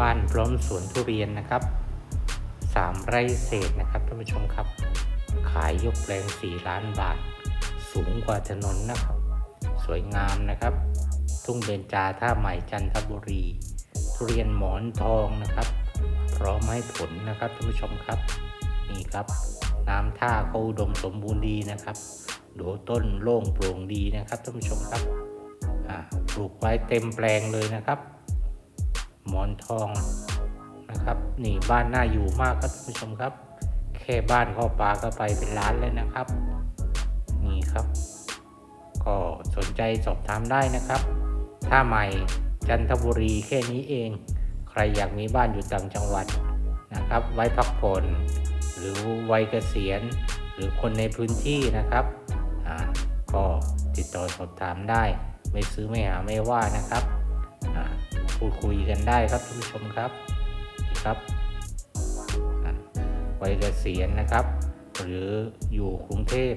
บ้านพร้อมสวนทุเรียนนะครับสามไร่เศษนะครับท่านผู้ชมครับ ขายยกแปลงสี่ล้านบาท สูงกว่าถนนนะครับ สวยงามนะครับ ทุ่งเบญจาท่าใหม่จันทบุรี ทุเรียนหมอนทองนะครับ พร้อมให้ผลนะครับท่านผู้ชมครับ นี่ครับ น้ำท่าก็อุดมสมบูรณ์ดีนะครับดูต้นโล่งโปร่งดีนะครับท่านผู้ชมครับปลูกไว้เต็มแปลงเลยนะครับ หมอนทองนะครับนี่บ้านน่าอยู่มากครับท่านผู้ชมครับ แค่บ้านเข้าปลาก็ไปเป็นล้านเลยนะครับ นี่ครับ ก็สนใจสอบถามได้นะครับ ถ้าใหม่จันทบุรีแค่นี้เอง ใครอยากมีบ้านอยู่ต่างจังหวัดนะครับ ไว้พักผ่อนหรือวัยเกษียณ หรือคนในพื้นที่นะครับก็ติดต่อสอบถามได้ ไม่ซื้อไม่หาไม่ว่านะครับ พูดคุยกันได้ครับท่านผู้ชมครับนี่ครับอ่าวัยเกษียณนะครับ หรืออยู่กรุงเทพ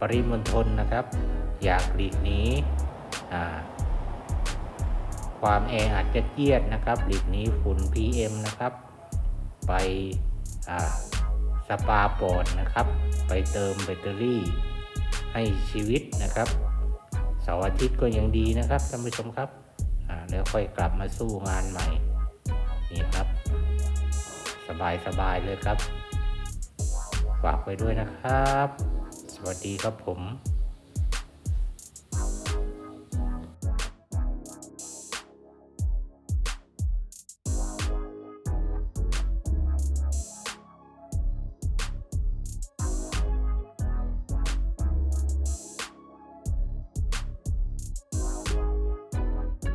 ปริมณฑลนะครับ อยากหลีกหนีความแออัดยัดเยียดนะครับหลีกหนีฝุ่น PM นะครับ ไปสปาปอดนะครับ ไปเติมแบตเตอรี่ให้ชีวิตนะครับเสาร์อาทิตย์ก็ยังดีนะครับท่านผู้ชมครับ แล้วค่อยกลับมาสู้งานใหม่ นี่ครับ สบายสบายเลยครับ ฝากไว้ด้วยนะครับ สวัสดีครับผม